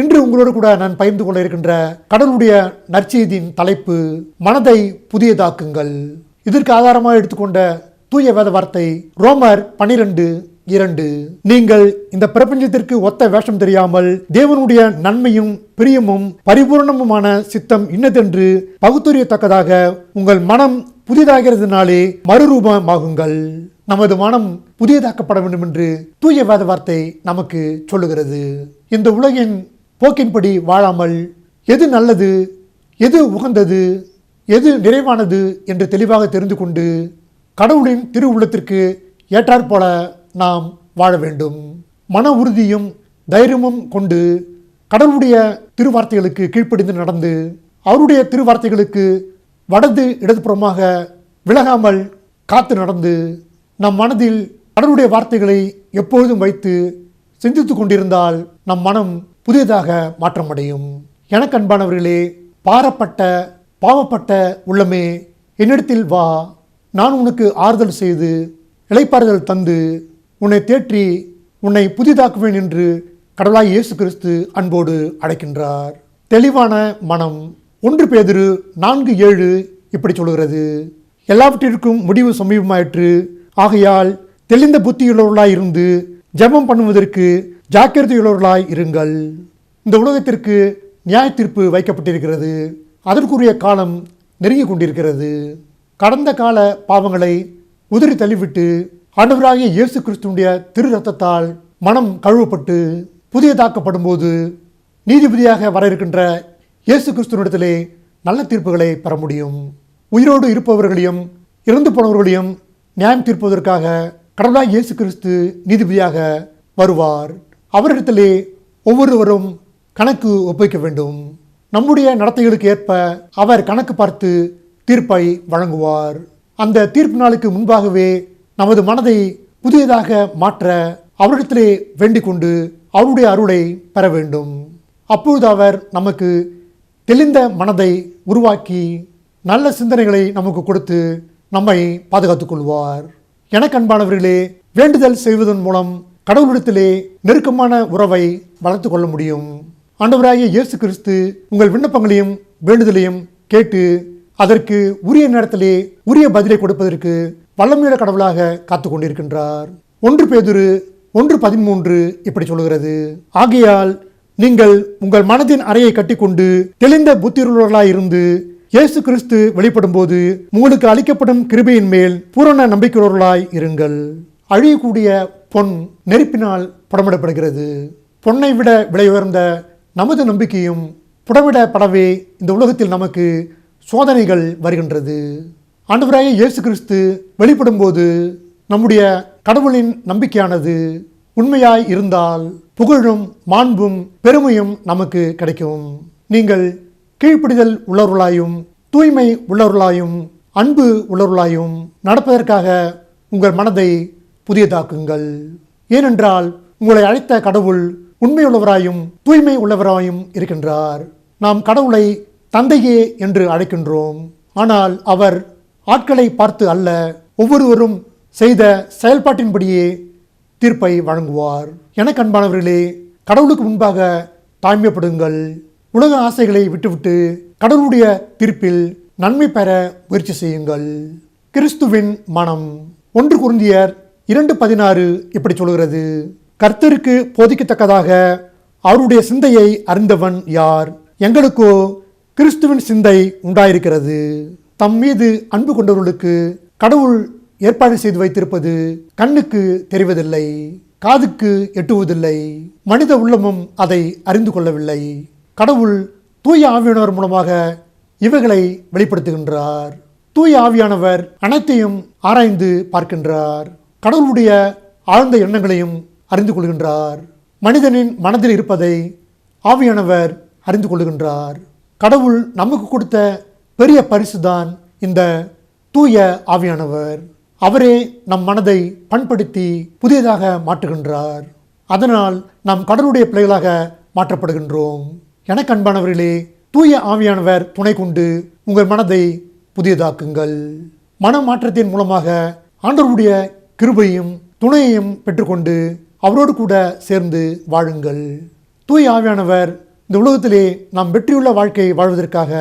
இன்று உங்களோடு கூட நான் பகிர்ந்து கொள்ள இருக்கின்ற கடவுளுடைய நற்செய்தியின் தலைப்பு மனதை புதியதாக்குங்கள். இதற்கு ஆதாரமாக எடுத்துக்கொண்ட தூய வேத வார்த்தை ரோமர் பனிரெண்டு இரண்டு. நீங்கள் இந்த பிரபஞ்சத்திற்கு ஒத்த வேஷம் தெரியாமல் தேவனுடைய நன்மையும் பிரியமும் பரிபூர்ணமுமான சித்தம் இன்னதென்று பகுத்தறியத்தக்கதாக உங்கள் மனம் புதிதாகிறதுனாலே மறுரூபமாகுங்கள். நமது மனம் புதியதாக்கப்பட வேண்டும் என்று தூய வேத வார்த்தை நமக்கு சொல்லுகிறது. இந்த உலகின் போக்கின்படி வாழாமல் எது நல்லது எது உகந்தது எது நிறைவானது என்று தெளிவாக தெரிந்து கொண்டு கடவுளின் திரு உள்ளத்திற்கு ஏற்றாற்போல நாம் வாழ வேண்டும். மன உறுதியும் தைரியமும் கொண்டு கடவுளுடைய திருவார்த்தைகளுக்கு கீழ்ப்படிந்து நடந்து அவருடைய திருவார்த்தைகளுக்கு வடது இடதுபுறமாக விலகாமல் காத்து நடந்து நம் மனதில் கடவுளுடைய வார்த்தைகளை எப்பொழுதும் வைத்து சிந்தித்து கொண்டிருந்தால் நம் மனம் புதியதாக மாற்றமடையும். எனக்கு அன்பானவர்களே பாரப்பட்ட பாவப்பட்ட உள்ளமே என்னிடத்தில் வா. நான் உனக்கு ஆறுதல் செய்து இழைப்பாறுதல் தந்து உன்னை தேற்றி உன்னை புதிதாக்குவேன் என்று கடவுளாய் இயேசு கிறிஸ்து அன்போடு அழைக்கின்றார். தெளிவான மனம் ஒன்று பேதிரு நான்கு ஏழு இப்படி சொல்கிறது எல்லாவற்றிற்கும் முடிவு சமீபமாயிற்று. ஆகையால் தெளிந்த புத்தியுள்ளவர்களாய் இருந்து ஜெபம் பண்ணுவதற்கு ஜாக்கிரதையுள்ளவர்களாய் இருங்கள். இந்த உலகத்திற்கு நியாய தீர்ப்பு வைக்கப்பட்டிருக்கிறது. அதற்குரிய காலம் நெருங்கி கொண்டிருக்கிறது. கடந்த கால பாவங்களை உதறி தள்ளிவிட்டு ஆண்டவராகிய இயேசு கிறிஸ்துடைய திரு ரத்தத்தால் மனம் கழுவப்பட்டு புதியதாக்கப்படும் போது நீதிபதியாக வர இருக்கின்ற இயேசு கிறிஸ்துவனிடத்திலே நல்ல தீர்ப்புகளை பெற முடியும். உயிரோடு இருப்பவர்களையும் இறந்து போனவர்களையும் நியாயம் தீர்ப்பதற்காக கடவுளாய் இயேசு கிறிஸ்து நீதிபதியாக வருவார். அவரிடத்திலே ஒவ்வொருவரும் கணக்கு ஒப்புவிக்க வேண்டும். நம்முடைய நடத்தைகளுக்கு ஏற்ப அவர் கணக்கு பார்த்து தீர்ப்பை வழங்குவார். அந்த தீர்ப்பு நாளுக்கு முன்பாகவே நமது மனதை புதியதாக மாற்ற அவரிடத்திலே வேண்டிக் கொண்டு அவருடைய அருளை பெற வேண்டும். அப்பொழுது அவர் நமக்கு தெளிந்த மனதை உருவாக்கி நல்ல சிந்தனைகளை நமக்கு கொடுத்து நம்மை பாதுகாத்துக் கொள்வார். எனக்கு அன்பானவர்களே வேண்டுதல் செய்வதன் மூலம் கடவுளிடத்திலே நெருக்கமான உறவை வளர்த்து கொள்ள முடியும். ஆண்டவராகிய இயேசு கிறிஸ்து உங்கள் விண்ணப்பங்களையும் வேண்டுதலையும் கேட்டு அதற்கு உரிய நேரத்திலே உரிய பதிலை கொடுப்பதற்கு வல்லமையுள்ள கடவுளாக காத்து கொண்டிருக்கின்றார். ஒன்று பேதுரு ஒன்று பதிமூன்று இப்படி சொல்லுகிறது. ஆகையால் நீங்கள் உங்கள் மனதின் அறையை கட்டிக்கொண்டு தெளிந்த புத்தியுள்ளவர்களாய் இருந்து இயேசு கிறிஸ்து வெளிப்படும்போது உங்களுக்கு அளிக்கப்படும் கிருபையின் மேல் பூரண நம்பிக்கையுள்ளவர்களாய் இருங்கள். அழியக்கூடிய பொன் நெருப்பினால் புடமிடப்படுகிறது. பொன்னை விட விலை உயர்ந்த நமது நம்பிக்கையும் புடமிடப்படவே இந்த உலகத்தில் நமக்கு சோதனைகள் வருகின்றது. ஆண்டவராகிய இயேசு கிறிஸ்து வெளிப்படும்போது நம்முடைய கடவுளின் நம்பிக்கையானது உண்மையாய் இருந்தால் புகழும் மாண்பும் பெருமையும் நமக்கு கிடைக்கும். நீங்கள் கீழ்ப்பிடிதல் உள்ளவர்களாயும் தூய்மை உள்ளவர்களாயும் அன்பு உள்ளவர்களாயும் நடப்பதற்காக உங்கள் மனதை புதியதாக்குங்கள். ஏனென்றால் உங்களை அழைத்த கடவுள் உண்மையுள்ளவராயும் தூய்மை உள்ளவராயும் இருக்கின்றார். நாம் கடவுளை தந்தையே என்று அழைக்கின்றோம். ஆனால் அவர் ஆட்களை பார்த்து அல்ல ஒவ்வொருவரும் செய்த செயல்பாட்டின்படியே தீர்ப்பை வழங்குவார். எனக்கு அன்பானவர்களே கடவுளுக்கு முன்பாக தாய்மைப்படுங்கள் உலக ஆசைகளை விட்டுவிட்டு கடவுளுடைய தீர்ப்பில் நன்மை பெற முயற்சி செய்யுங்கள். கிறிஸ்துவின் மனம். ஒன்று குருந்தியர் இரண்டு பதினாறு இப்படி சொல்கிறது. கர்த்தருக்கு போதிக்கத்தக்கதாக அவருடைய சிந்தையை அறிந்தவன் யார்? எங்களுக்கோ கிறிஸ்துவின் சிந்தை உண்டாயிருக்கிறது. தம் மீது அன்பு கொண்டவர்களுக்கு கடவுள் ஏற்பாடு செய்து வைத்திருப்பது கண்ணுக்கு தெரிவதில்லை காதுக்கு எட்டுவதில்லை மனித உள்ளமும் அதை அறிந்து கொள்ளவில்லை. கடவுள் தூய ஆவியானவர் மூலமாக இவைகளை வெளிப்படுத்துகின்றார். தூய ஆவியானவர் அனைத்தையும் ஆராய்ந்து பார்க்கின்றார். கடவுளுடைய ஆழ்ந்த எண்ணங்களையும் அறிந்து கொள்கின்றார். மனிதனின் மனதில் இருப்பதை ஆவியானவர் அறிந்து கொள்கின்றார். கடவுள் நமக்கு கொடுத்த பெரிய பரிசுதான் இந்த தூய ஆவியானவர். அவரே நம் மனதை பண்படுத்தி புதியதாக மாற்றுகின்றார். அதனால் நாம் கடவுளுடைய பிள்ளைகளாக மாற்றப்படுகின்றோம். எனக்கு அன்பானவர்களே தூய ஆவியானவர் துணை கொண்டு உங்கள் மனதை புதியதாக்குங்கள். மன மாற்றத்தின் மூலமாக ஆண்டவருடைய கிருபையும் துணையையும் பெற்றுக்கொண்டு அவரோடு கூட சேர்ந்து வாழுங்கள். தூய் ஆவியானவர் இந்த உலகத்திலே நாம் வெற்றியுள்ள வாழ்க்கை வாழ்வதற்காக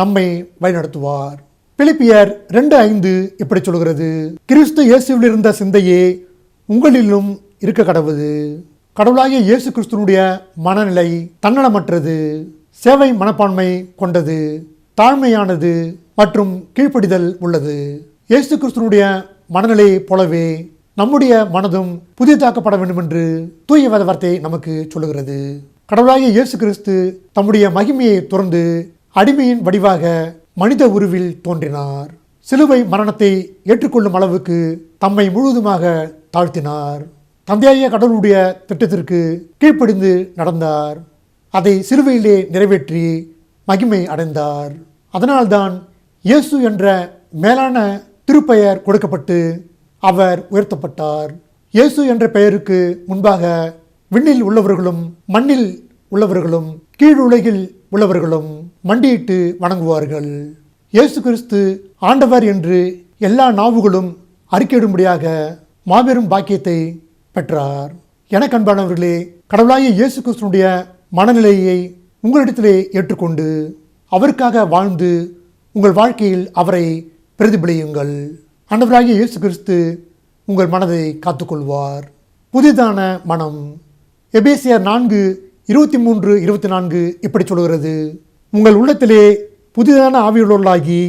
நம்மை வழிநடத்துவார். பிலிப்பியர் ரெண்டு ஐந்து இப்படி சொல்கிறது கிறிஸ்து இயேசுவில் இருந்த சிந்தையே உங்களிலும் இருக்க கடவுது. கடவுளாகிய இயேசு கிறிஸ்துனுடைய மனநிலை தன்னலமற்றது சேவை மனப்பான்மை கொண்டது தாழ்மையானது மற்றும் கீழ்ப்படிதல் உள்ளது. இயேசு கிறிஸ்துனுடைய மனநிலையை போலவே நம்முடைய மனதும் புதிதாக்கப்பட வேண்டும் என்று தூய வேத வார்த்தை நமக்கு சொல்லுகிறது. கடவுளாகிய இயேசு கிறிஸ்து தம்முடைய மகிமையை துறந்து அடிமையின் வடிவாக மனித உருவில் தோன்றினார். சிலுவை மரணத்தை ஏற்றுக்கொள்ளும் அளவுக்கு தம்மை முழுவதுமாக தாழ்த்தினார். தந்தையாய கடவுளுடைய திட்டத்திற்கு கீழ்ப்படிந்து நடந்தார். அதை சிலுவையிலே நிறைவேற்றி மகிமை அடைந்தார். அதனால்தான் இயேசு என்ற மேலான திருப்பெயர் கொடுக்கப்பட்டு அவர் உயர்த்தப்பட்டார். இயேசு என்ற பெயருக்கு முன்பாக விண்ணில் உள்ளவர்களும் மண்ணில் உள்ளவர்களும் கீழுலகில் உள்ளவர்களும் மண்டியிட்டு வணங்குவார்கள். இயேசு கிறிஸ்து ஆண்டவர் என்று எல்லா நாவுகளும் அறிக்கையிடும்படியாக மாபெரும் பாக்கியத்தை பெற்றார். எனக்கு அன்பானவர்களே கடவுளாகிய இயேசு கிறிஸ்துனுடைய மனநிலையை உங்களிடத்திலே ஏற்றுக்கொண்டு அவருக்காக வாழ்ந்து உங்கள் வாழ்க்கையில் அவரை பிரதிபலியுங்கள். ஆண்டவராகிய இயேசு கிறிஸ்து உங்கள் மனதை காத்துக்கொள்வார். புதிதான மனம். எபேசியர் நான்கு இருபத்தி மூன்று இருபத்தி நான்கு இப்படி சொல்கிறது உங்கள் உள்ளத்திலே புதிதான ஆவியுள்ளாகி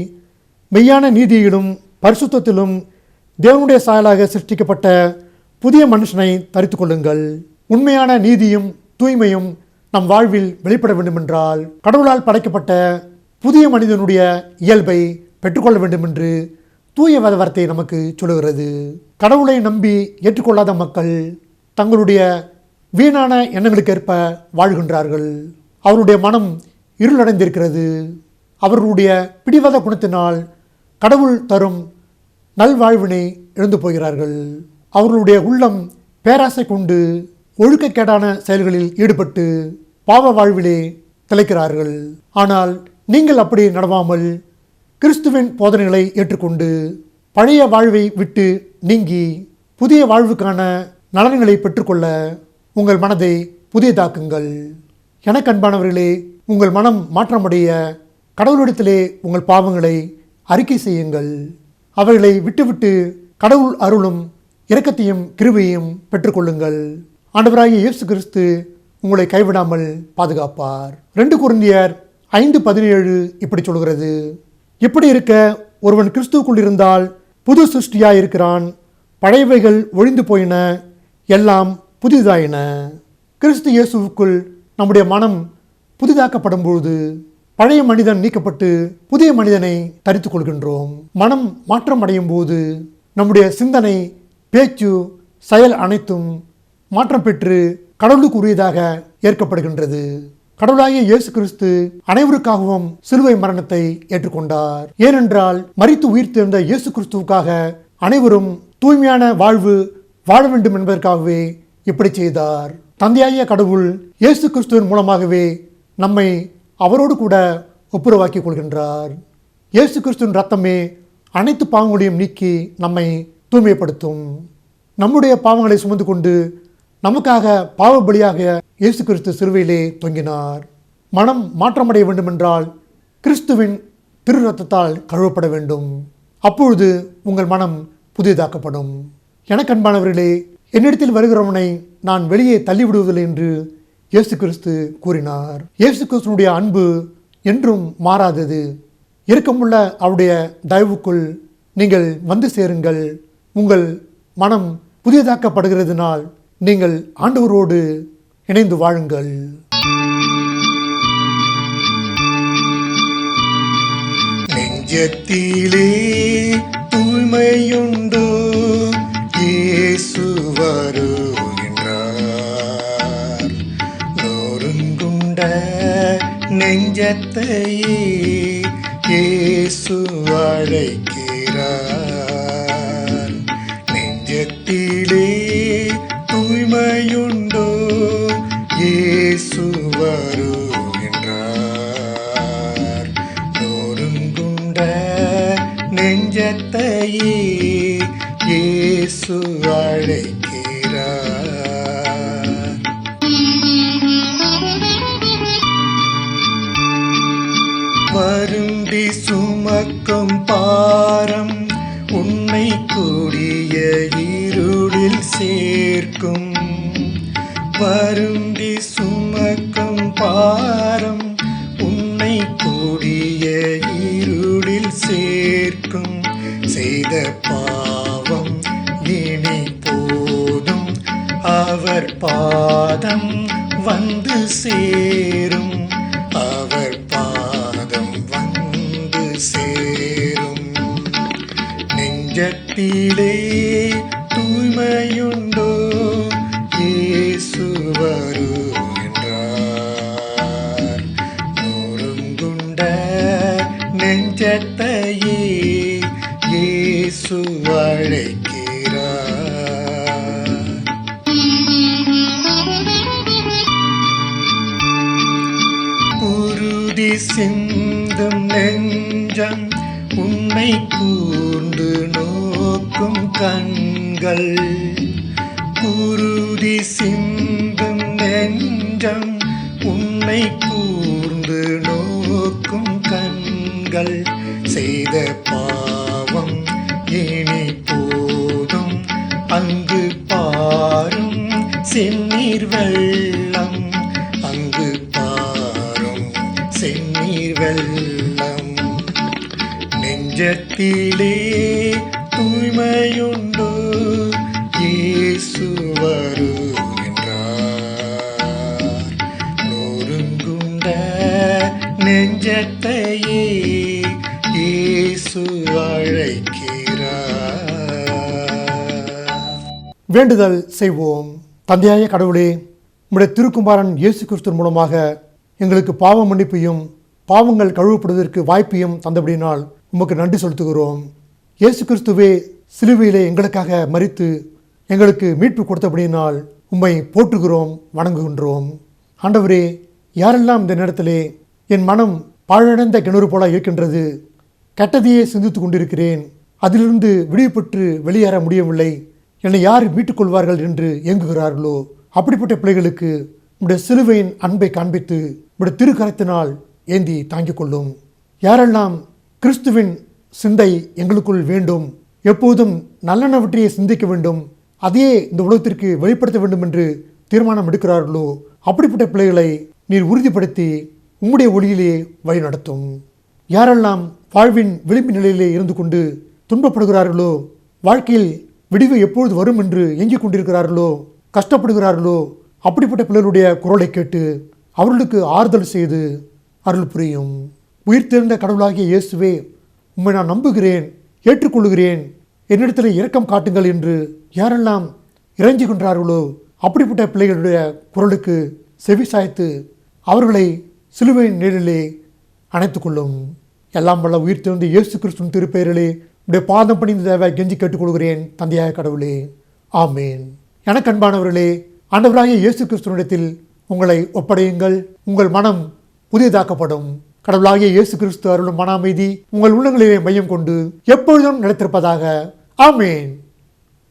மெய்யான நீதியிலும் பரிசுத்தத்திலும் தேவனுடைய சாயலாக சிருஷ்டிக்கப்பட்ட புதிய மனுஷனை தரித்து கொள்ளுங்கள். உண்மையான நீதியும் தூய்மையும் நம் வாழ்வில் வெளிப்பட வேண்டுமென்றால் கடவுளால் படைக்கப்பட்ட புதிய மனிதனுடைய இயல்பை பெற்றுக்கொள்ள வேண்டும் என்று தூய வேத வார்த்தை நமக்கு சொல்லுகிறது. கடவுளை நம்பி ஏற்றுக்கொள்ளாத மக்கள் தங்களுடைய வீணான எண்ணங்களுக்கேற்ப வாழ்கின்றார்கள். அவருடைய மனம் இருளடைந்திருக்கிறது. அவர்களுடைய பிடிவாத குணத்தினால் கடவுள் தரும் நல்வாழ்வினை இழந்து போகிறார்கள் அவர்களுடைய உள்ளம் பேராசை கொண்டு ஒழுக்கக்கேடான செயல்களில் ஈடுபட்டு பாவ வாழ்விலே திளைக்கிறார்கள். ஆனால் நீங்கள் அப்படி நடவாமல் கிறிஸ்துவின் போதனைகளை ஏற்றுக்கொண்டு பழைய வாழ்வை விட்டு நீங்கி புதிய வாழ்வுக்கான நலன்களை பெற்றுக்கொள்ள உங்கள் மனதை புதியதாக்குங்கள். எனக்கு அன்பானவர்களே உங்கள் மனம் மாற்றமடைய கடவுளிடத்திலே உங்கள் பாவங்களை அறிக்கை செய்யுங்கள். அவைகளை விட்டுவிட்டு கடவுள் அருளும் இரக்கத்தையும் கிருபையும் பெற்றுக்கொள்ளுங்கள். ஆண்டவராகிய இயேசு கிறிஸ்து உங்களை கைவிடாமல் பாதுகாப்பார். ரெண்டு குருந்தியர் ஐந்து பதினேழு இப்படி சொல்கிறது. இப்படி இருக்க? ஒருவன் கிறிஸ்துவுக்குள் இருந்தால் புது சிருஷ்டியாக இருக்கிறான். பழையவைகள் ஒழிந்து போயின. எல்லாம் புதிதாயின. கிறிஸ்து இயேசுவுக்குள் நம்முடைய மனம் புதிதாக்கப்படும் பொழுது பழைய மனிதன் நீக்கப்பட்டு புதிய மனிதனை தரித்துக் கொள்கின்றோம். மனம் மாற்றம் அடையும் போது நம்முடைய சிந்தனை பேச்சு செயல் அனைத்தும் மாற்றம் பெற்று கடவுளுக்குரியதாக ஏற்கப்படுகின்றது. கடவுளாகிய இயேசு கிறிஸ்து அனைவருக்காகவும் சிலுவை மரணத்தை ஏற்றுக்கொண்டார். ஏனென்றால் மறைத்து உயிர் தேர்ந்த இயேசு கிறிஸ்துவுக்காக அனைவரும் தூய்மையான வாழ்வு வாழ வேண்டும் என்பதற்காகவே இப்படி செய்தார். தந்தையாகிய கடவுள் இயேசு கிறிஸ்துவின் மூலமாகவே நம்மை அவரோடு கூட ஒப்புரவாக்கிக் கொள்கின்றார். இயேசு கிறிஸ்துவின் ரத்தமே அனைத்து பாவங்களையும் நீக்கி நம்மை தூய்மைப்படுத்தும். நம்முடைய பாவங்களை சுமந்து கொண்டு நமக்காக பாவ பலியாக இயேசு கிறிஸ்து சிறுவையிலே தொங்கினார். மனம் மாற்றமடைய வேண்டுமென்றால் கிறிஸ்துவின் திரு ரத்தத்தால் கழுவப்பட வேண்டும். அப்பொழுது உங்கள் மனம் புதியதாக்கப்படும் எனக்கு அன்பானவர்களே என்னிடத்தில் வருகிறவனை நான் வெளியே தள்ளிவிடுவதில்லை என்று இயேசு கிறிஸ்து கூறினார். இயேசு கிறிஸ்துனுடைய அன்பு என்றும் மாறாதது. இருக்கமுள்ள அவருடைய தயவுக்குள் நீங்கள் வந்து சேருங்கள். உங்கள் மனம் புதியதாக்கப்படுகிறதுனால் நீங்கள் ஆண்டவரோடு இணைந்து வாழுங்கள். நெஞ்சத்திலே தூய்மையுண்டோ இயேசு வருகின்றார். நொறுங்குண்ட நெஞ்சத்தையே இயேசு அழைக்கிறார். சுமக்கும் பாரம் உன்னை கூடிய இருளில் சேர்க்கும். வருந்தி சுமக்கும் பாரம் உன்னை கூடிய இருளில் சேர்க்கும். செய்த பாவம் இனி போதும். அவர் பாதம் வந்து சேர் நெஞ்சத்திலே தூய்மையுண்டோ? இயேசு வருகின்றார். நொறுங்குண்ட நெஞ்சத்தையே இயேசு அழைக்கிறார். உறுதி சிந்தும் நெஞ்சம் உன்னை கூர்ந்து நோக்கும் கண்கள் குருதி சிந்தும் நெஞ்சம் உன்னை கூர்ந்து நோக்கும் கண்கள். செய்த பாவம் இனி போதும் அங்கு பாரும் செந்நீர் நெஞ்சத்திலே தூய்மையுண்டோ இயேசு வருகின்றார். நொறுங்குண்ட நெஞ்சத்தையே இயேசு அழைக்கிறார். வேண்டுதல் செய்வோம். தந்தையாய கடவுளே உம்முடைய திருக்குமாரன் இயேசு கிறிஸ்து மூலமாக எங்களுக்கு பாவ மன்னிப்பையும் பாவங்கள் கழுவப்படுவதற்கு வாய்ப்பையும் தந்தபடினால் உமக்கு நன்றி செலுத்துகிறோம். இயேசு கிறிஸ்துவே சிலுவையிலே எங்களுக்காக மறித்து எங்களுக்கு மீட்பு கொடுத்தபடியினால் உம்மை போற்றுகிறோம் வணங்குகின்றோம். ஆண்டவரே யாரெல்லாம் இந்த நேரத்திலே என் மனம் பாழடைந்த கிணறு போல இருக்கின்றது கெட்டதையே சிந்தித்து கொண்டிருக்கிறேன். அதிலிருந்து விடுவிப்பட்டு வெளியேற முடியவில்லை. என்னை யார் மீட்டுக்கொள்வார்கள் என்று ஏங்குகிறார்களோ அப்படிப்பட்ட பிள்ளைகளுக்கு உடைய சிலுவையின் அன்பை காண்பித்து உடைய திருக்கரத்தினால் ஏந்தி தாங்கிக் கொள்ளும். யாரெல்லாம் கிறிஸ்துவின் சிந்தை எங்களுக்குள் வேண்டும். எப்போதும் நல்லனவற்றையே சிந்திக்க வேண்டும். அதையே இந்த உலகத்திற்கு வெளிப்படுத்த வேண்டும் என்று தீர்மானம் எடுக்கிறார்களோ? அப்படிப்பட்ட பிள்ளைகளை நீர் உறுதிப்படுத்தி உம்முடைய ஒளியிலே வழி நடத்தும். யாரெல்லாம் வாழ்வின் விளிம்பு நிலையிலே இருந்து கொண்டு துன்பப்படுகிறார்களோ? வாழ்க்கையில் விடிவு எப்பொழுது வரும் என்று ஏங்கிக் கொண்டிருக்கிறார்களோ? கஷ்டப்படுகிறார்களோ? அப்படிப்பட்ட பிள்ளைகளுடைய குரலை கேட்டு அவர்களுக்கு ஆறுதல் செய்து அருள் புரியும். உயிர்த்தெழுந்த கடவுளாகிய இயேசுவே உம்மை நான் நம்புகிறேன் ஏற்றுக்கொள்கிறேன் என்னிடத்தில் இரக்கம் காட்டுங்கள் என்று யாரெல்லாம் இறைஞ்சி கொண்டார்களோ அப்படிப்பட்ட பிள்ளைகளுடைய குரலுக்கு செவி சாய்த்து அவர்களை சிலுவையின் நிழலிலே அணைத்து கொள்ளும் எல்லாம் வல்ல உயிர் தெரிந்து இயேசு கிறிஸ்துவின் திருப்பெயரிலே உடைய பாதம் பணிந்த தேவை கெஞ்சி கேட்டுக்கொள்கிறேன் தந்தையாக கடவுளே. ஆமேன். எனக்கு அன்பானவர்களே ஆண்டவராகிய இயேசு கிறிஸ்துவனிடத்தில் உங்களை ஒப்படையுங்கள். உங்கள் மனம் புதியதாக்கப்படும். கடவுளாகிய இயேசு கிறிஸ்து அருளும் மன அமைதி உங்கள் உள்ளங்களிலே மையம் கொண்டு எப்பொழுதும் நிலைத்திருப்பதாக. ஆமேன்.